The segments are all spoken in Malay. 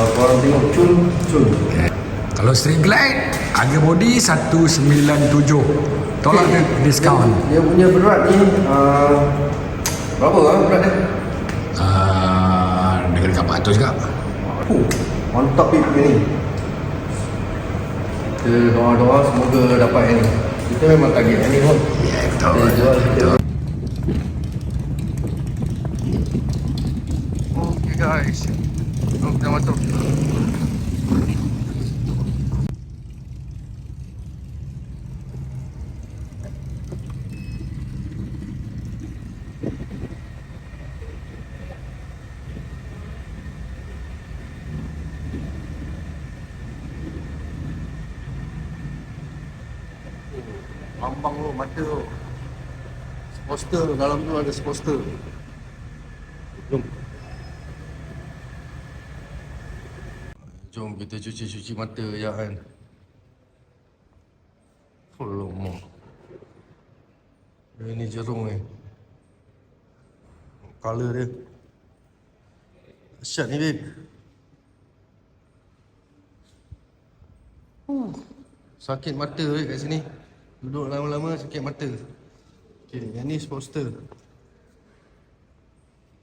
Kalau korang tengok cun, cun. Kalau Street Glide Harga body 197 Tolak dia diskaun Dia punya berat ni, uh, berapa lah berat dia? uh, Dengan dekat 400 juga Huh, on top it ni. Kita doa-doa semoga dapat yang ni. Kita memang target yang ni pun. Ya betul Kita jual kita. Okay guys. Kita masuk. Lambang tu, mata tu. Poster dalam tu ada poster. Jom. Jom kita cuci-cuci mata ya kan. Alamak. Dia ni jerung ni. Color dia. Asyat ni babe. Uh, sakit mata babe kat sini. Duduk lama-lama sakit mata. Okey, yang ni poster.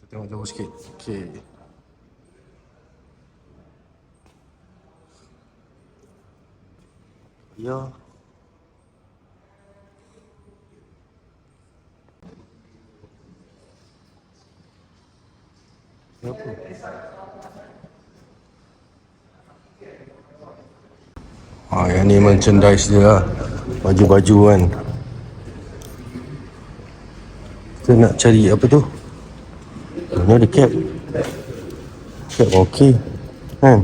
Kita tengok jauh sikit. Okey. Ya. Apa? Ah, yang ni merchandise dia lah. Baju-baju kan. Kita nak cari apa tu? Ini ada cap. Cap okey. Kan?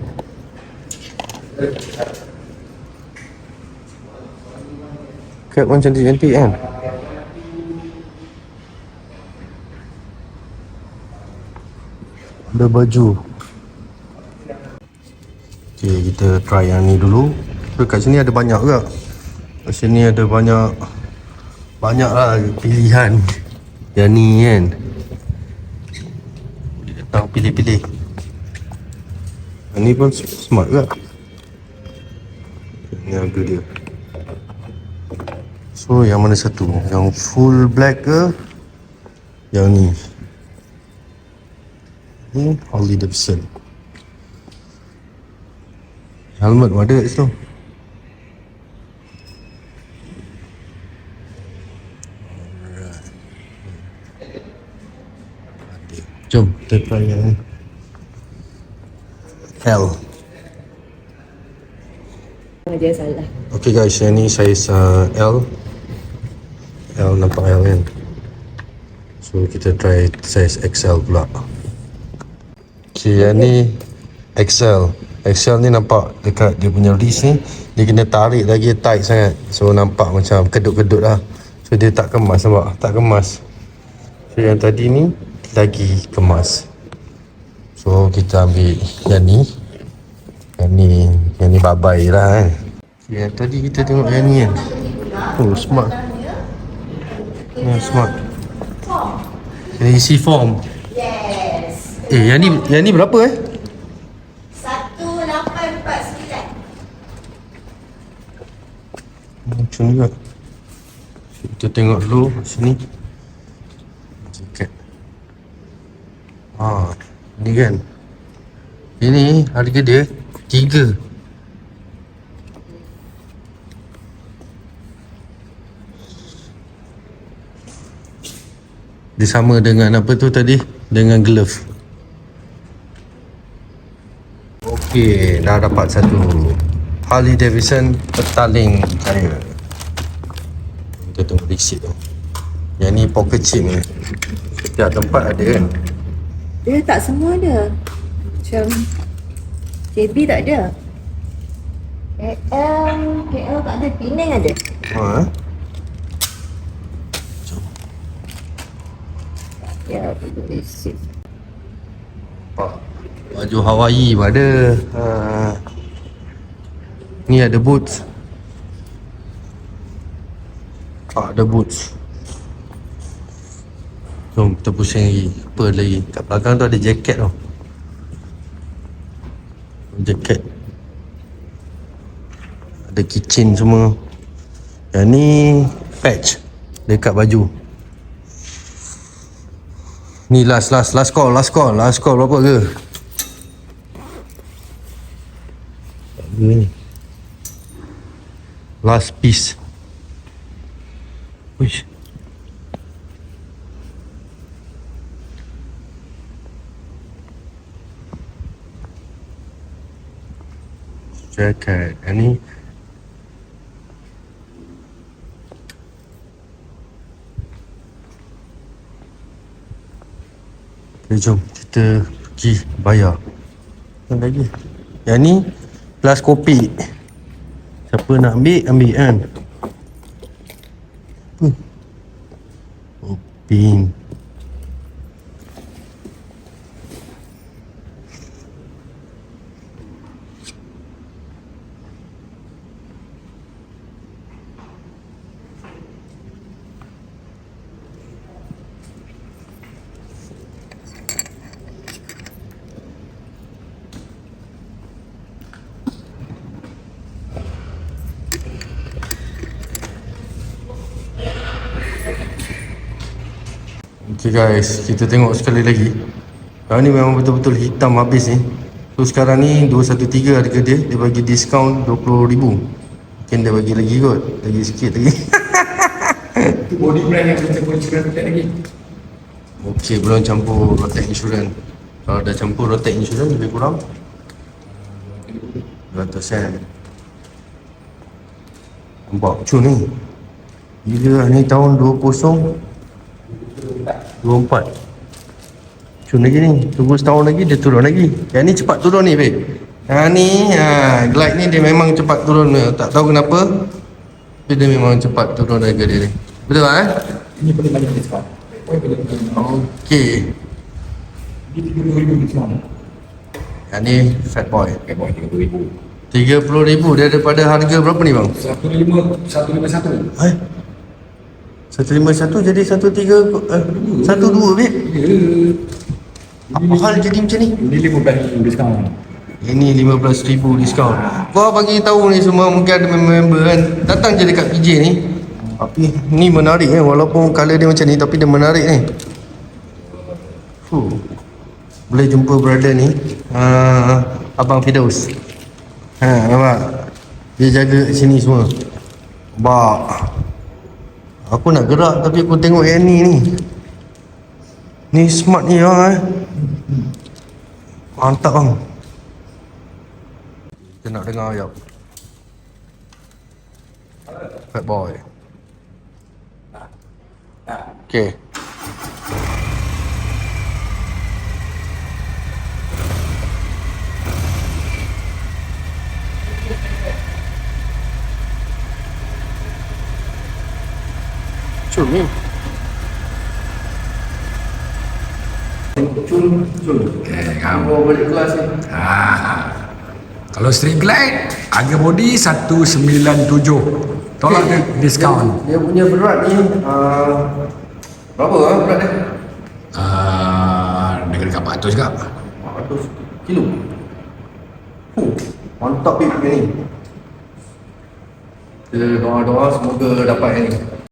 Cap pun cantik-cantik kan? Ada baju. Okay, kita try yang ni dulu. So, kat sini ada banyak juga. Kat sini ada banyak banyak lah pilihan. Yang ni kan. Boleh datang pilih-pilih. Yang ni pun smart juga. Ini harga dia. So yang mana satu? Yang full black ke? Yang ni. Ni Harley Davidson. Helmet pun ada kat situ. Jom kita try yang L. Dia salah. Okay guys, yang ni saiz uh, L. L nampak L kan? So kita try saiz XL pula. Okay, yang ni XL. XL ni nampak dekat dia punya wrist ni dia kena tarik lagi tight sangat. So nampak macam kedut-kedut lah. So dia tak kemas nampak? Tak kemas. So yang tadi ni lagi kemas. So kita ambil yang ni. Yang ni yang ni babai lah kan. Okay, yang tadi kita tengok yang ni kan. Oh smart. Ya smart. Kena isi form. Yes. Eh yang ni yang ni berapa eh? 1849. Macam juga. Kita tengok dulu sini. Jaket. Ha, ni kan. Ini harga dia tiga. Dia sama dengan apa tu tadi? Dengan glove. Okey, dah dapat satu. Harley Davidson petaling saya. Kita tunggu receipt tu. Yang ni pocket chip ni. Setiap tempat ada kan? Dia tak semua ada. Macam JB tak ada. KL, KL tak ada. Penang ada. Ha? eh? Ya, boleh receipt. Nampak. Baju Hawaii pun ada. Ha. Ni ada boots. Ah, ada boots. Jom kita pusing lagi. Apa lagi? Kat belakang tu ada jaket tau. Jaket Ada keychain semua Yang ni Patch Dekat baju Ni last last last call last call last call berapa ke? Tak ada ni. Last piece. Uish. Jacket. Yang Okay, jom kita pergi bayar. Yang lagi. Yang ni kelas kopi. Siapa nak ambil, ambil kan. Apa? Oh, Okay guys, kita tengok sekali lagi. Yang ni memang betul-betul hitam habis ni. So sekarang ni 213 harga dia, dia bagi diskaun 20,000. Mungkin dia bagi lagi kot, lagi sikit lagi. Itu body brand yang kita boleh cakap lagi. Okey, belum campur rotek insurans. Kalau dah campur rotek insurans lebih kurang 200 sen. Nampak cun ni. Gila ni tahun 20 24 Cun lagi ni. Tunggu setahun lagi dia turun lagi. Yang ni cepat turun ni babe. Yang ni ha, Glide ni dia memang cepat turun. Tak tahu kenapa Tapi dia memang cepat turun harga dia ni. Betul tak eh? Ini paling banyak diskaun. Oh, boleh Okey. Ini 30,000 diskaun. Yang ni fat boy. Okay, boy, 30,000. RM30,000 dia daripada harga berapa ni bang? 15, 151. Eh? 151 jadi 13 eh, 12 babe Ya. Apa hal jadi macam ni? Ini 15,000 diskaun. Ini RM15,000 diskaun Kau bagi tahu ni semua mungkin ada member-member kan Datang je dekat PJ ni Tapi ni menarik eh Walaupun colour dia macam ni tapi dia menarik ni Fuh. Boleh jumpa brother ni uh, Abang Fidaus Ha nampak Dia jaga sini semua Bak Aku nak gerak tapi aku tengok yang ni ni. Ni smart ni lah eh. Mantap bang. Kita nak dengar ayam Fat boy. Okay Cun ni Cun Cun Eh, kamu. Bawa balik kelas ni Ah. Kalau Street Glide, harga body 197. Tolak dia diskaun. Dia punya berat ni uh, Berapa lah berat dia? Ah, dekat 400 juga. 400 kilo Huh, mantap ni punya ni Kita doa-doa semoga dapat yang ni